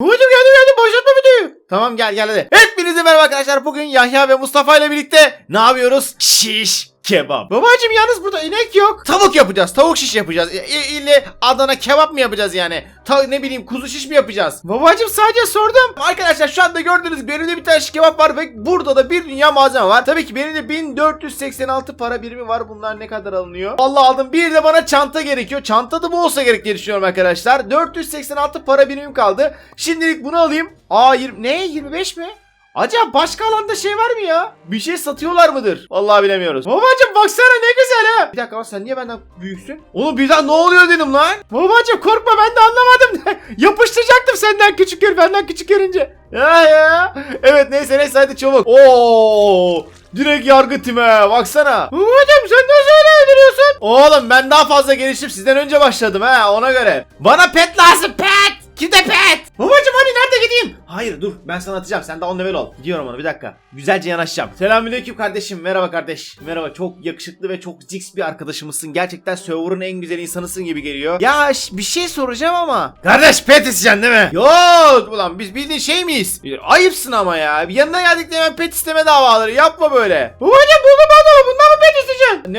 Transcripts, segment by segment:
Babacım geldim geldim başlatma videoyu. Tamam gel gel hadi. Hepinize merhaba arkadaşlar. Bugün Yahya ve Mustafa ile birlikte ne yapıyoruz? Şiş kebap. Babacım yalnız burada inek yok. Tavuk yapacağız. Tavuk şiş yapacağız. İ- Adana kebap mı yapacağız yani? Ta ne bileyim kuzu şiş mi yapacağız? Babacım sadece sordum. Arkadaşlar şu anda gördüğünüz gibi elimde bir tane şiş kebap var ve burada da bir dünya malzeme var. Tabii ki benim de 1486 para birimi var. Bunlar ne kadar alınıyor? Vallahi aldım. Bir de bana çanta gerekiyor. Çanta da bu olsa gerek diye düşünüyorum arkadaşlar. 486 para birimim kaldı. Şimdilik bunu alayım. Aa 20, ne 25 mi? Acaba başka alanda şey var mı ya? Bir şey satıyorlar mıdır? Vallahi bilemiyoruz. Babacım baksana ne güzel ha. Bir dakika sen niye benden büyüksün? Oğlum birden ne oluyor dedim lan. Babacım korkma ben de anlamadım. Yapıştıracaktım senden küçük gör benden küçük görünce. Ya ya. Evet neyse neyse hadi çabuk. Oo! Direkt yargı time baksana. Babacım sen nasıl öyle öldürüyorsun? Oğlum ben daha fazla geliştim sizden önce başladım ha ona göre. Bana pet lazım pet. Kimde pet? Babacım hani nerede gideyim? Hayır dur ben sana atacağım sen de on level ol. Gidiyorum ona bir dakika. Güzelce yanaşacağım. Selamünaleyküm kardeşim. Merhaba kardeş. Merhaba çok yakışıklı ve çok ziks bir arkadaşımızsın. Gerçekten server'ın en güzel insanısın gibi geliyor. Ya bir şey soracağım ama. Kardeş pet isteyeceksin değil mi? Yok ulan biz bildiğin şey miyiz? Ayıpsın ama ya. Yanına geldik de hemen pet isteme davaları. Yapma böyle. Babacım buldum adamı. Bundan mı pet isteyeceksin? Ne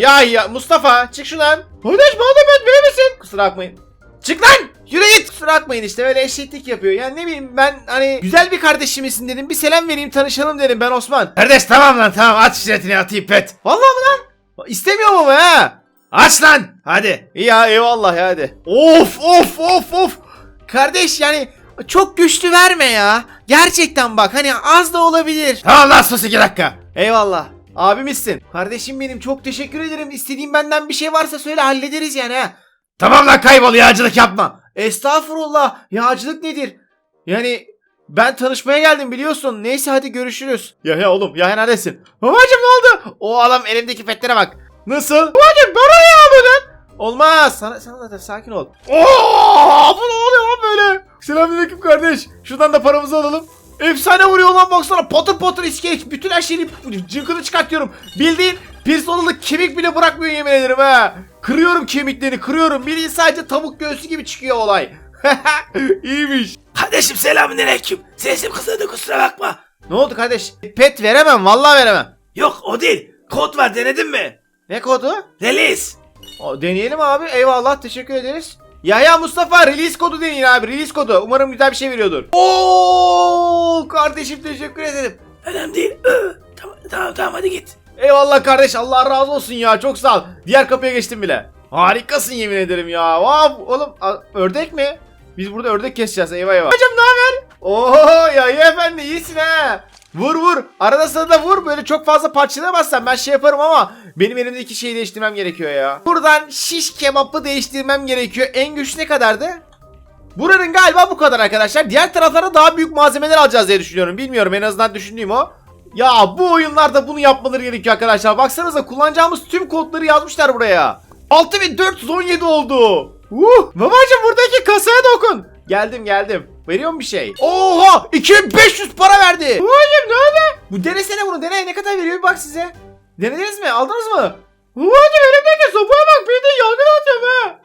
ya ya Mustafa çık şuradan. Kardeş bana da pet verir misin? Kusura bakmayın. Çık lan! Yürü git! Kusura bakmayın işte böyle eşeklik yapıyor. Yani ne bileyim ben hani güzel bir kardeşimizsin dedim. Bir selam vereyim tanışalım dedim ben Osman. Kardeş tamam lan tamam aç ücretini atayım pet. Vallahi mı lan? İstemiyorum ama ha. Aç lan! Hadi. İyi ya eyvallah ya hadi. Of of of of. Kardeş yani çok güçlü verme ya. Gerçekten bak hani az da olabilir. Tamam lan sus iki dakika. Eyvallah. Abimizsin. Kardeşim benim çok teşekkür ederim. İstediğin benden bir şey varsa söyle hallederiz yani ha. Tamam lan kaybol yağcılık yapma. Estağfurullah. Yağcılık nedir? Yani ben tanışmaya geldim biliyorsun. Neyse hadi görüşürüz. Ya ya oğlum ya neredesin? Babacım ne oldu? O adam elimdeki petlere bak. Nasıl? Babacım bana ya buradan. Olmaz. Sana, sana zaten sakin ol. Oo, bu ne oluyor lan böyle? Selamünaleyküm kardeş. Şuradan da paramızı alalım. Efsane vuruyor lan baksana patır patır iskelet bütün her şeyi cınkını çıkartıyorum. Bildiğin pirsolalı kemik bile bırakmıyor yemin ederim ha. Kırıyorum kemiklerini kırıyorum. Bildiğin sadece tavuk göğsü gibi çıkıyor olay. İyiymiş. Kardeşim selamünaleyküm. Sesim kısadı kusura bakma. Ne oldu kardeş? Pet veremem vallahi veremem. Yok o değil. Kod var denedin mi? Ne kodu? Release. O, deneyelim abi. Eyvallah teşekkür ederiz. Ya ya Mustafa release kodu deneyin abi release kodu. Umarım güzel bir şey veriyordur. Oo kardeşim teşekkür ederim. Önemli değil. Tamam tamam tamam hadi git. Eyvallah kardeş Allah razı olsun ya çok sağ ol. Diğer kapıya geçtim bile. Harikasın yemin ederim ya. Vav oğlum ördek mi? Biz burada ördek keseceğiz eyvah eyvah. Hocam ne haber? Oo ya iyi efendi iyisin ha. Vur vur. Arada sırada vur. Böyle çok fazla parçalamazsan ben şey yaparım ama benim elimdeki şeyi değiştirmem gerekiyor ya. Buradan şiş kebapı değiştirmem gerekiyor. En güç ne kadardı? Buranın galiba bu kadar arkadaşlar. Diğer taraflara daha büyük malzemeler alacağız diye düşünüyorum. Bilmiyorum en azından düşündüğüm o. Ya bu oyunlarda bunu yapmaları gerekiyor arkadaşlar. Baksanıza kullanacağımız tüm kodları yazmışlar buraya. 6417 oldu. Uh, babacım buradaki kasaya dokun. Geldim geldim. Veriyor mu bir şey? Oha 2500 para verdi. Babacım ne oldu? Bu denesene bunu dene ne kadar veriyor bir bak size. Denediniz mi aldınız mı? Babacım elimdeki sopaya bak bildiğin yangın atıyorum ha.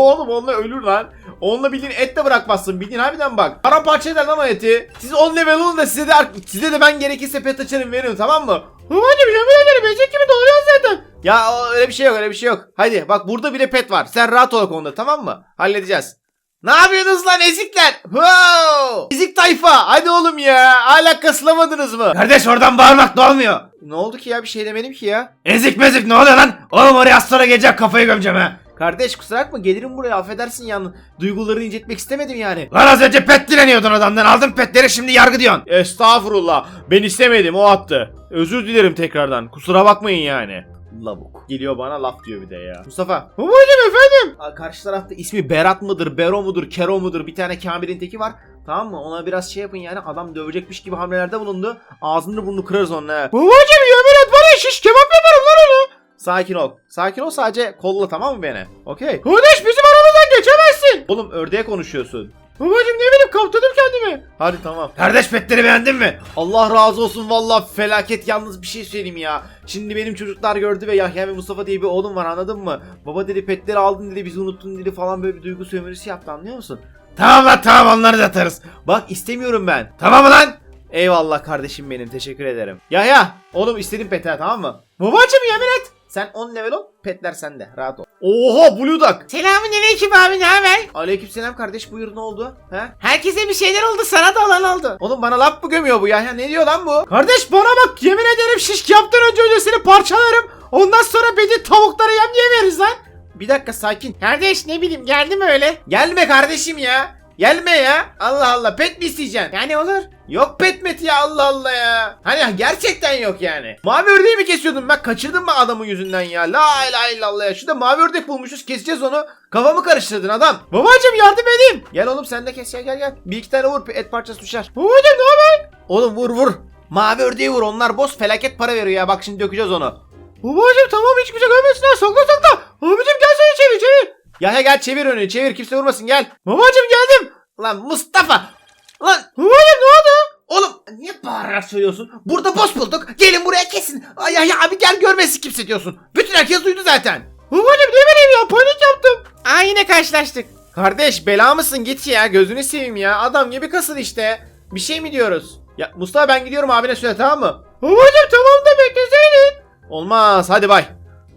Oğlum onunla ölür lan. Onunla bildiğin et de bırakmazsın. Bildiğin harbiden bak. Paramparça eder lan o eti. Siz 10 level olun da size de size de ben gerekirse pet açarım veririm tamam mı? Babacım yemin ederim eşek gibi doluyor zaten. Ya öyle bir şey yok öyle bir şey yok. Hadi bak burada bile pet var. Sen rahat ol konuda tamam mı? Halledeceğiz. Ne yapıyorsunuz lan ezikler? Wow! Ezik tayfa. Hadi oğlum ya. Hala kasılamadınız mı? Kardeş oradan bağırmak da olmuyor. Ne oldu ki ya? Bir şey demedim ki ya. Ezik mezik ne oluyor lan? Oğlum oraya az sonra gelecek kafayı gömeceğim ha. Kardeş kusura bakma gelirim buraya affedersin yalnız. Duygularını incitmek istemedim yani. Lan az önce pet dileniyordun adamdan aldın petleri şimdi yargı diyorsun. Estağfurullah. Ben istemedim o attı. Özür dilerim tekrardan. Kusura bakmayın yani. Lavuk. Geliyor bana laf diyor bir de ya. Mustafa. Babacım efendim. Aa, karşı tarafta ismi Berat mıdır, Bero mudur, Kero mudur bir tane Kamil'in teki var. Tamam mı? Ona biraz şey yapın yani. Adam dövecekmiş gibi hamlelerde bulundu. Ağzını burnunu kırarız onunla. Babacım yemin et var ya şiş kebap yaparım lan onu. Sakin ol. Sakin ol sadece kolla tamam mı beni? Okey. Kardeş bizim aramızdan geçemezsin. Oğlum ördeğe konuşuyorsun. Babacım ne bileyim kaptırdım kendimi. Hadi tamam. Kardeş petleri beğendin mi? Allah razı olsun valla felaket yalnız bir şey söyleyeyim ya. Şimdi benim çocuklar gördü ve Yahya ve Mustafa diye bir oğlum var anladın mı? Baba dedi petleri aldın dedi bizi unuttun dedi falan böyle bir duygu sömürüsü yaptı anlıyor musun? Tamam lan tamam onları da atarız. Bak istemiyorum ben. Tamam mı lan? Eyvallah kardeşim benim teşekkür ederim. Ya ya oğlum istedim pet ha tamam mı? Babacım yemin et. Sen 10 level ol petler sende rahat ol. Oha Blue Duck. Selamün aleyküm abi ne haber? Aleykümselam kardeş buyur ne oldu? He? Herkese bir şeyler oldu sana da olan oldu. Oğlum bana laf mı gömüyor bu ya? ya? Ne diyor lan bu? Kardeş bana bak yemin ederim şiş yaptın önce önce seni parçalarım. Ondan sonra beni tavuklara yem yemeriz lan. Bir dakika sakin. Kardeş ne bileyim geldi mi öyle? Gelme kardeşim ya. Gelme ya. Allah Allah pet mi isteyeceksin? Yani olur. Yok pet met ya Allah Allah ya. Hani gerçekten yok yani. Mavi ördeği mi kesiyordum ben? Kaçırdım mı adamın yüzünden ya? La ilahe illallah ya. Şurada mavi ördek bulmuşuz keseceğiz onu. Kafamı karıştırdın adam. Babacım yardım edeyim. Gel oğlum sen de kes ya gel gel. Bir iki tane vur et parçası düşer. Babacım ne haber? Oğlum vur vur. Mavi ördeği vur onlar boss felaket para veriyor ya. Bak şimdi dökeceğiz onu. Babacım tamam hiçbir şey görmesin ha. Sakla sakla. Abicim gel seni çevir çevir. Ya gel çevir önünü çevir kimse vurmasın gel. Babacım geldim. Lan Mustafa. Lan babacım ne oldu? Oğlum niye bağırarak söylüyorsun? Burada boss bulduk. Gelin buraya kesin. Ay ay abi gel görmesin kimse diyorsun. Bütün herkes duydu zaten. Babacım ne bileyim ya panik yaptım. Aa yine karşılaştık. Kardeş bela mısın git ya gözünü seveyim ya. Adam gibi kasıl işte. Bir şey mi diyoruz? Ya Mustafa ben gidiyorum abine söyle tamam mı? Babacım tamam da bekleseydin. Olmaz hadi bay.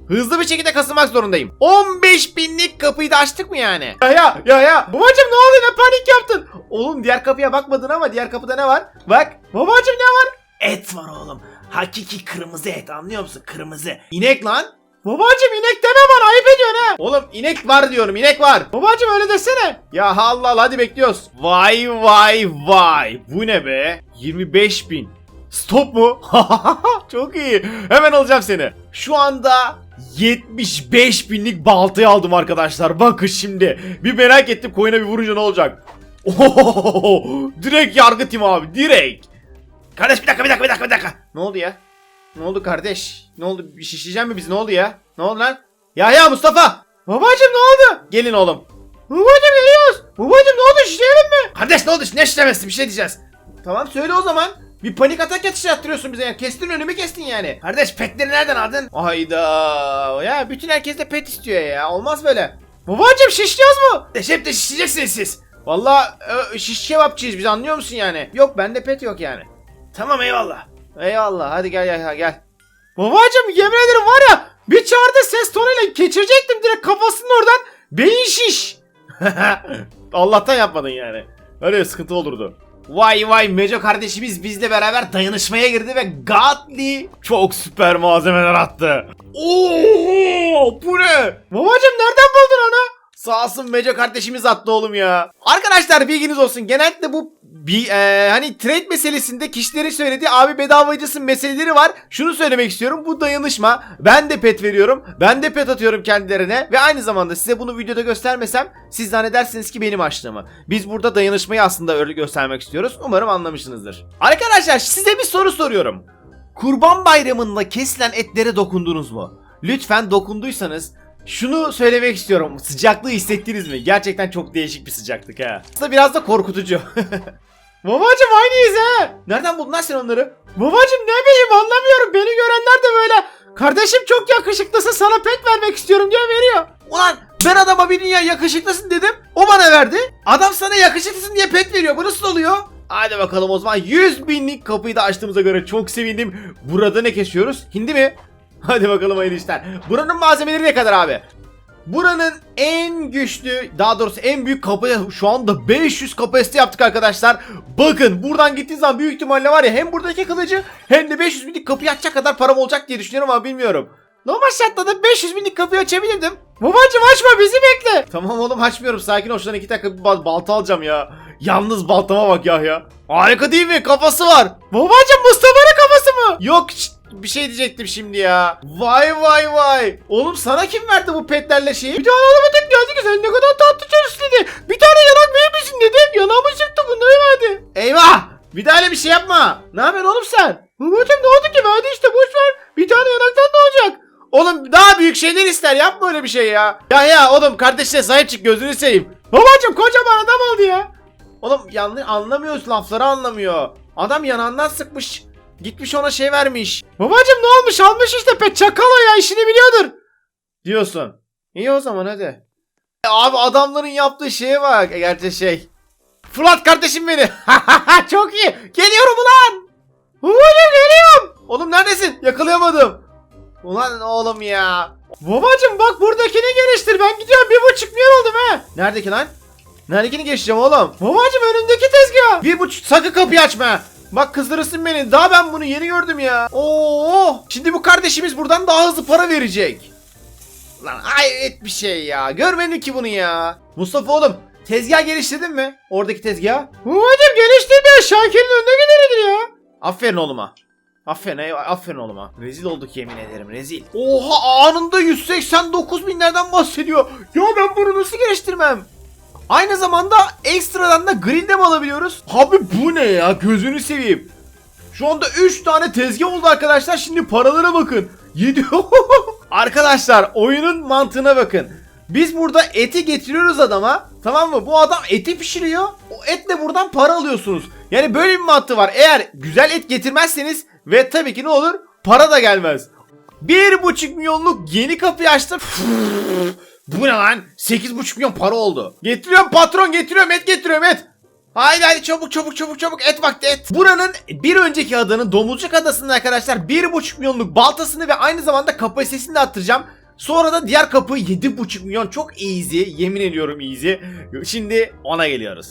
Hızlı bir şekilde kasılmak zorundayım. 15 binlik kapıyı da açtık mı yani? Ya ya ya ya. Babacım ne oldu ne panik yaptın? Oğlum diğer kapıya bakmadın ama diğer kapıda ne var? Bak. Babacım ne var? Et var oğlum. Hakiki kırmızı et anlıyor musun? Kırmızı. İnek lan. Babacım inek deme bana ayıp ediyorsun ha. Oğlum inek var diyorum inek var. Babacım öyle desene. Ya Allah hadi bekliyoruz. Vay vay vay. Bu ne be? 25 bin. Stop mu? Çok iyi. Hemen alacağım seni. Şu anda 75 binlik baltayı aldım arkadaşlar. Bakın şimdi. Bir merak ettim koyuna bir vurunca ne olacak? Ohohoho. Direkt yargı tim abi direkt. Kardeş bir dakika bir dakika bir dakika bir dakika. Ne oldu ya? Ne oldu kardeş? Ne oldu? Bir şişeceğim mi biz? Ne oldu ya? Ne oldu lan? Ya ya Mustafa! Babacım ne oldu? Gelin oğlum. Babacım geliyoruz. Babacım ne oldu? Şişeyelim mi? Kardeş ne oldu? Ne işlemesi bir şey diyeceğiz. Tamam söyle o zaman. Bir panik atak yatışı attırıyorsun bize ya. Kestin önümü kestin yani. Kardeş petleri nereden aldın? Hayda. Ya bütün herkes de pet istiyor ya. Olmaz böyle. Babacım mi? Kardeş hep de şişeceksiniz siz. Valla şiş kebapçıyız biz anlıyor musun yani? Yok bende pet yok yani. Tamam eyvallah. Eyvallah hadi gel gel gel. Babacım yemin ederim var ya bir çağırdı ses tonuyla geçirecektim direkt kafasının oradan beyin şiş. Allah'tan yapmadın yani. Öyle sıkıntı olurdu. Vay vay Meco kardeşimiz bizle beraber dayanışmaya girdi ve Gatli çok süper malzemeler attı. Oo, bu ne? Babacım nereden buldun onu? Sağ olsun Meco kardeşimiz attı oğlum ya. Arkadaşlar bilginiz olsun. Genellikle bu bir e, hani trade meselesinde kişilerin söylediği abi bedavacısın meseleleri var. Şunu söylemek istiyorum. Bu dayanışma. Ben de pet veriyorum. Ben de pet atıyorum kendilerine. Ve aynı zamanda size bunu videoda göstermesem siz zannedersiniz ki benim açlığımı. Biz burada dayanışmayı aslında öyle göstermek istiyoruz. Umarım anlamışsınızdır. Arkadaşlar size bir soru soruyorum. Kurban bayramında kesilen etlere dokundunuz mu? Lütfen dokunduysanız şunu söylemek istiyorum. Sıcaklığı hissettiniz mi? Gerçekten çok değişik bir sıcaklık ha. Aslında biraz da korkutucu. Babacım aynıyız ha. Nereden buldun lan sen onları? Babacım ne bileyim anlamıyorum. Beni görenler de böyle. Kardeşim çok yakışıklısın sana pet vermek istiyorum diye veriyor. Ulan ben adama bir dünya yakışıklısın dedim. O bana verdi. Adam sana yakışıklısın diye pet veriyor. Bu nasıl oluyor? Hadi bakalım o zaman 100 binlik kapıyı da açtığımıza göre çok sevindim. Burada ne kesiyoruz? Hindi mi? Hadi bakalım hayırlı işler. Buranın malzemeleri ne kadar abi? Buranın en güçlü, daha doğrusu en büyük kapı şu anda 500 kapasite yaptık arkadaşlar. Bakın buradan gittiğiniz zaman büyük ihtimalle var ya hem buradaki kılıcı hem de 500 binlik kapıyı açacak kadar param olacak diye düşünüyorum ama bilmiyorum. Normal şartlarda 500 binlik kapıyı açabilirdim. Babacım açma bizi bekle. Tamam oğlum açmıyorum sakin ol şuradan iki dakika bir bal- balta alacağım ya. Yalnız baltama bak ya ya. Harika değil mi? Kafası var. Babacım Mustafa'nın kafası mı? Yok şşt, bir şey diyecektim şimdi ya. Vay vay vay. Oğlum sana kim verdi bu petlerle şeyi? Bir tane adama tek geldi ki sen ne kadar tatlı çocuksun dedi. Bir tane yanak verir misin dedi. Yanağımı çıktı bunları verdi. Eyvah. Bir daha öyle bir şey yapma. Ne yapıyorsun oğlum sen? Babacım ne oldu ki? Verdi işte boş ver. Bir tane yanaktan ne olacak? Oğlum daha büyük şeyler ister. Yapma öyle bir şey ya. Ya ya oğlum kardeşine sahip çık gözünü seveyim. Babacım kocaman adam oldu ya. Oğlum yanlış anlamıyoruz lafları anlamıyor. Adam yanağından sıkmış. Gitmiş ona şey vermiş. Babacım ne olmuş almış işte pet çakal o ya işini biliyordur. Diyorsun. İyi o zaman hadi. E, Abi adamların yaptığı şeye bak. E, Gerçi şey Fırlat kardeşim beni. Çok iyi. Geliyorum ulan. Babacım geliyorum. Oğlum neredesin? Yakalayamadım. Ulan oğlum ya. Babacım bak buradakini geliştir. Ben gidiyorum bir buçuk milyon oldum ha. Neredeki lan? Neredekini geçeceğim oğlum? Babacım önümdeki tezgah. Bir buçuk sakın kapıyı açma. Bak kızdırırsın beni. Daha ben bunu yeni gördüm ya. Oo! Şimdi bu kardeşimiz buradan daha hızlı para verecek. Lan hayret bir şey ya. Görmedin ki bunu ya. Mustafa oğlum tezgah geliştirdin mi? Oradaki tezgah. Babacım geliştirdi. Şakir'in önüne gideridir ya. Aferin oğluma. Aferin, aferin oğluma. Rezil olduk yemin ederim rezil. Oha anında 189 binlerden bahsediyor. Ya ben bunu nasıl geliştirmem? Aynı zamanda ekstradan da grill mi alabiliyoruz? Abi bu ne ya gözünü seveyim. Şu anda 3 tane tezgah oldu arkadaşlar. Şimdi paralara bakın. 7 Arkadaşlar oyunun mantığına bakın. Biz burada eti getiriyoruz adama. Tamam mı? Bu adam eti pişiriyor. O etle buradan para alıyorsunuz. Yani böyle bir mantığı var. Eğer güzel et getirmezseniz ve tabii ki ne olur? Para da gelmez. Bir buçuk milyonluk yeni kapıyı açtım. Bu ne lan? 8,5 milyon para oldu. Getiriyorum patron getiriyorum et getiriyorum et. Haydi haydi çabuk çabuk çabuk çabuk et vakti et. Buranın bir önceki adının Domuzcuk Adası'nda arkadaşlar 1,5 milyonluk baltasını ve aynı zamanda kapasitesini de attıracağım. Sonra da diğer kapı 7,5 milyon çok easy yemin ediyorum easy. Şimdi ona geliyoruz.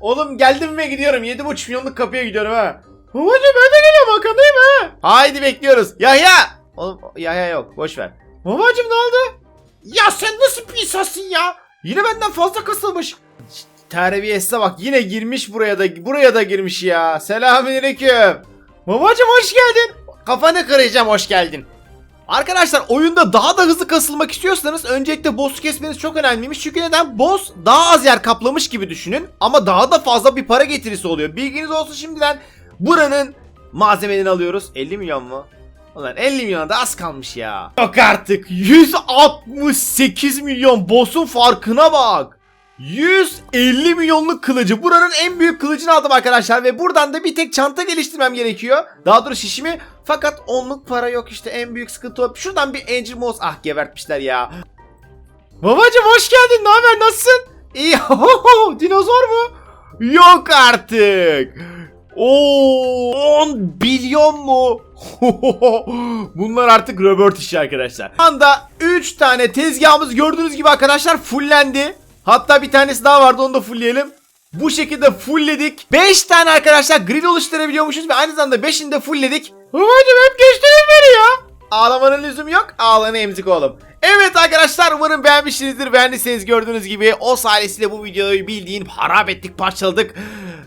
Oğlum geldim ve gidiyorum 7,5 milyonluk kapıya gidiyorum ha. Hocam ben de geliyorum arkandayım ha. Haydi bekliyoruz. Yahya. Oğlum Yahya yok boş ver. Babacım ne oldu? Ya sen nasıl bir insansın ya? Yine benden fazla kasılmış. Terbiyesize bak yine girmiş buraya da buraya da girmiş ya. Selamünaleyküm. Babacım hoş geldin. Kafanı kıracağım hoş geldin. Arkadaşlar oyunda daha da hızlı kasılmak istiyorsanız öncelikle boss'u kesmeniz çok önemliymiş. Çünkü neden? Boss daha az yer kaplamış gibi düşünün ama daha da fazla bir para getirisi oluyor. Bilginiz olsun şimdiden buranın malzemelerini alıyoruz. 50 milyon mu? Ulan 50 milyon da az kalmış ya. Yok artık 168 milyon boss'un farkına bak. 150 milyonluk kılıcı. Buranın en büyük kılıcını aldım arkadaşlar ve buradan da bir tek çanta geliştirmem gerekiyor. Daha doğrusu şişimi. Fakat onluk para yok işte en büyük sıkıntı o. Şuradan bir Angel Moss ah gebertmişler ya. Babacım hoş geldin. Ne haber? Nasılsın? İyi. Dinozor mu? Yok artık. Oo 10 milyon mu? Bunlar artık Robert işi arkadaşlar. Şu anda 3 tane tezgahımız gördüğünüz gibi arkadaşlar fullendi. Hatta bir tanesi daha vardı onu da fullleyelim. Bu şekilde fullledik. 5 tane arkadaşlar grill oluşturabiliyormuşuz ve aynı zamanda 5'ini de fullledik. Babacım hep geçtiniz beni ya. Ağlamanın lüzum yok. Ağlanı emzik oğlum. Evet arkadaşlar umarım beğenmişsinizdir. Beğendiyseniz gördüğünüz gibi o ailesiyle bu videoyu bildiğin harap ettik parçaladık.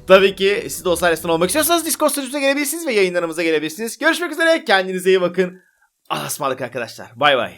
Tabii ki siz de o ailesinden olmak istiyorsanız Discord sunucumuza gelebilirsiniz ve yayınlarımıza gelebilirsiniz. Görüşmek üzere kendinize iyi bakın. Allah'a arkadaşlar. Bay bay.